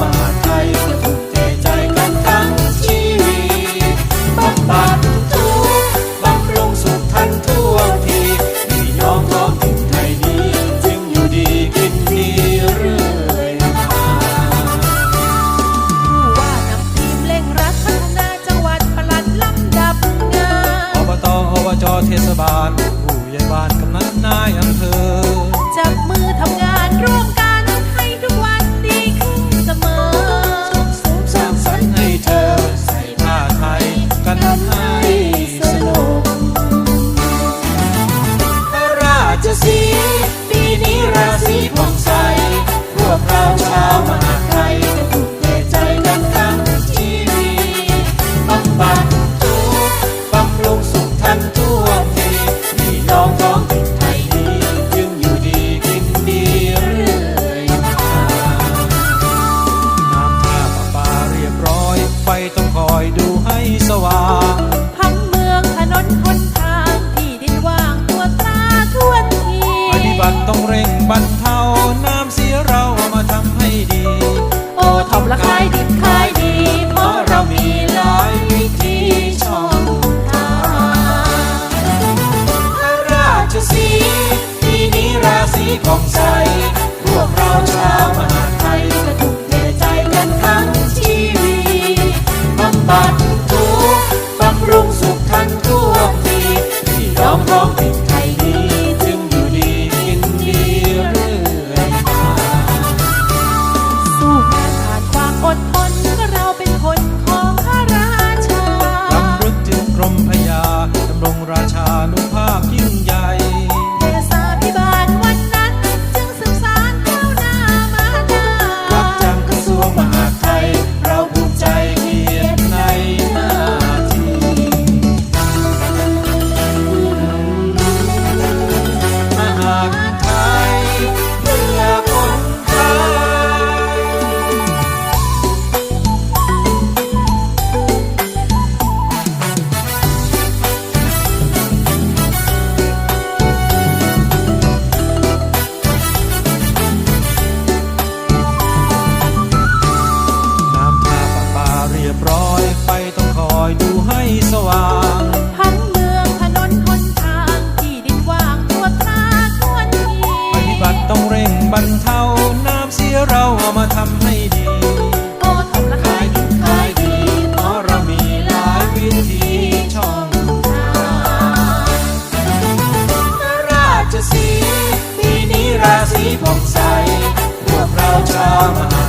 มาไทยก็ถูกเทใจกันทั้งชีวิตบบัดทุกข์บรุงสุขทันทั่วทีพี่น้องท้องถิ่นไทยนี้จึงอยู่ดีกินดีเรื่อยมาว่านำทีมเร่งรัดพัฒนาจังหวัดปลัดลำดับงานอบตอบจเทศบาลผู้ใหญ่บ้านกำนันนาย สีผ่องใสวเราามาไทยจะถูกเใจน้งชีวิตบำบัดทุกบำรุงสุขทันทั่วทีพี่น้องท้องถิ่นไทยดีจึงอยู่ดีกินดีเรื่อยน้ำท่าประปาเรียบร้อย ไฟต้องคอยดูให้สว่างพังเมืองถนนคนทางที่ดินวางตัวตราทวนที ปฏิบัติต้องเร่งบรรำให้ดี พงใส พวกเราชาวมหา